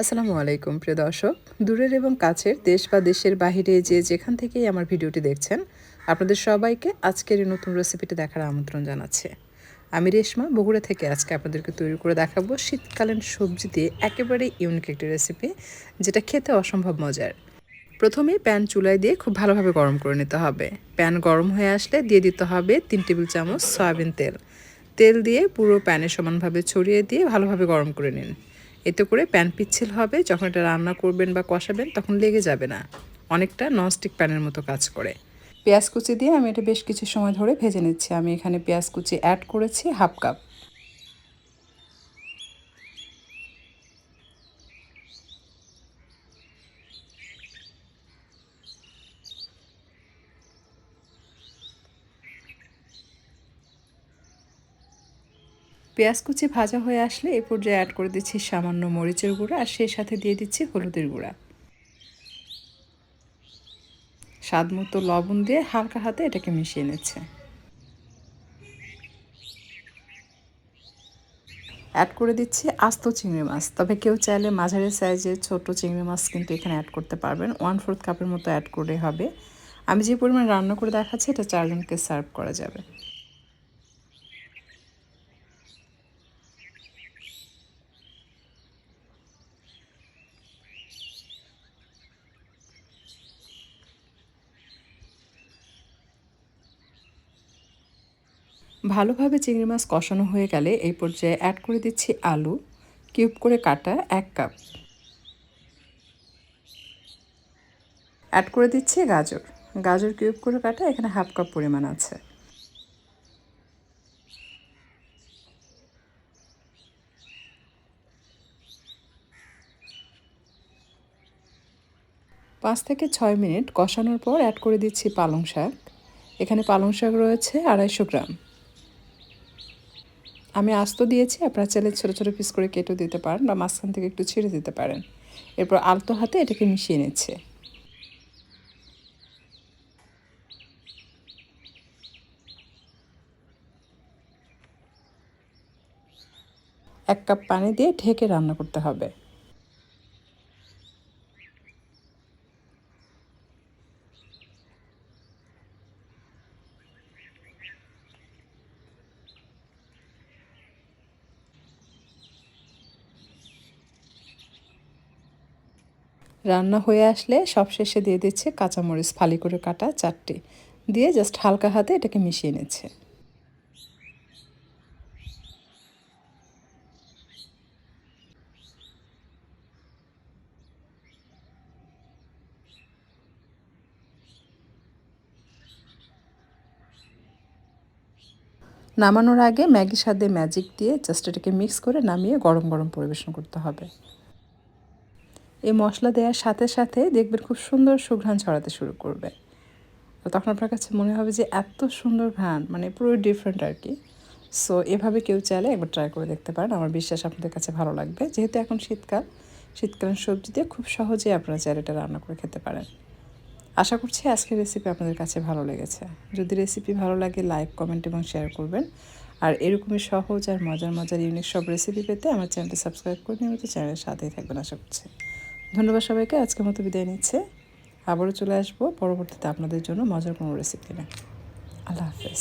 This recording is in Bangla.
আসসালামু আলাইকুম, প্রিয় দর্শক। দূরের এবং কাছের দেশ বা দেশের বাহিরে যে যেখান থেকেই আমার ভিডিওটি দেখছেন, আপনাদের সবাইকে আজকের এই নতুন রেসিপিটি দেখার আমন্ত্রণ জানাচ্ছে। আমি রেশমা, বগুড়া থেকে আজকে আপনাদেরকে তৈরি করে দেখাবো শীতকালীন সবজি দিয়ে একেবারে ইউনিক একটি রেসিপি যেটা খেতে অসম্ভব মজার। প্রথমে প্যান চুলায় দিয়ে খুব ভালোভাবে গরম করে নিতে হবে। প্যান গরম হয়ে আসলে দিয়ে দিতে হবে তিন টেবিল চামচ সয়াবিন তেল। তেল দিয়ে পুরো প্যানে সমানভাবে ছড়িয়ে দিয়ে ভালোভাবে গরম করে নিন। এতে করে প্যান পিচ্ছিল হবে, যখন এটা রান্না করবেন বা কষাবেন তখন লেগে যাবে না। অনেকটা ননস্টিক প্যানের মতো কাজ করে। পেঁয়াজ কুচি দিয়ে আমি এটা বেশ কিছু সময় ধরে ভেজে নিচ্ছি। আমি এখানে পেঁয়াজ কুচি অ্যাড করেছি হাফ কাপ পেঁয়াজ কুচি ভাজা হয়ে আসলে এই পর্যায়ে অ্যাড করে দিচ্ছি সামান্য মরিচের গুঁড়া আর সেই সাথে দিয়ে দিচ্ছি হলুদের গুঁড়া। স্বাদ মতো লবণ দিয়ে হালকা হাতে এটাকে মিশিয়ে নিচ্ছে। অ্যাড করে দিচ্ছি আস্ত চিংড়ি মাছ। তবে কেউ চাইলে মাঝারি সাইজের ছোট চিংড়ি মাছ কিন্তু এখানে অ্যাড করতে পারবেন। ওয়ান ফোর্থ কাপের মতো অ্যাড করে হবে। আমি যে পরিমাণ রান্না করে দেখাচ্ছি, এটা চারজনকে সার্ভ করা যাবে। ভালোভাবে চিংড়ি মাছ কষানো হয়ে গেলে এই পর্যায়ে অ্যাড করে দিচ্ছি আলু কিউব করে কাটা এক কাপ অ্যাড করে দিচ্ছি গাজর। গাজর কিউব করে কাটা, এখানে হাফ কাপ পরিমাণ আছে। পাঁচ থেকে ছয় মিনিট কষানোর পর অ্যাড করে দিচ্ছি পালং শাক। এখানে পালং শাক রয়েছে আড়াইশো গ্রাম। আমি আস্ত দিয়েছি, আপনারা চাইলে ছোটো ছোটো পিস করে কেটেও দিতে পারেন বা মাঝখান থেকে একটু ছিঁড়ে দিতে পারেন। এরপর আলতো হাতে এটাকে মিশিয়ে নিচ্ছে। এক কাপ পানি দিয়ে ঢেকে রান্না করতে হবে। রান্না হয়ে আসলে সবশেষে দিয়ে দিচ্ছে কাঁচামরিচ ফালি করে কাটা চারটি। দিয়ে জাস্ট হালকা হাতে এটাকে মিশিয়ে নিচ্ছে। নামানোর আগে ম্যাগি স্বাদে ম্যাজিক দিয়ে জাস্ট এটাকে মিক্স করে নামিয়ে গরম গরম পরিবেশন করতে হবে। এই মশলা দেওয়ার সাথে সাথে দেখবেন খুব সুন্দর সুঘ্রাণ ছড়াতে শুরু করবে। তখন আপনার কাছে মনে হবে যে এত সুন্দর ঘ্রাণ মানে পুরো ডিফারেন্ট আর কি। সো এভাবে কেউ চাইলে একবার ট্রাই করে দেখতে পারেন। আমার বিশ্বাস আপনাদের কাছে ভালো লাগবে। যেহেতু এখন শীতকাল, শীতকালীন সবজি দিয়ে খুব সহজেই আপনারা চাইলে এটা রান্না করে খেতে পারেন। আশা করছি আজকের রেসিপি আপনাদের কাছে ভালো লেগেছে। যদি রেসিপি ভালো লাগে লাইক কমেন্ট এবং শেয়ার করবেন। আর এরকমই সহজ আর মজার মজার ইউনিক সব রেসিপি পেতে আমার চ্যানেলটি সাবস্ক্রাইব করে নিয়মিত চ্যানেলের সাথেই থাকবেন, আশা করছি। ধন্যবাদ সবাইকে, আজকের মতো বিদায় নিচ্ছে। আবারও চলে আসব পরবর্তীতে আপনাদের জন্য মজার কোনো রেসিপি না আল্লাহ হাফেজ।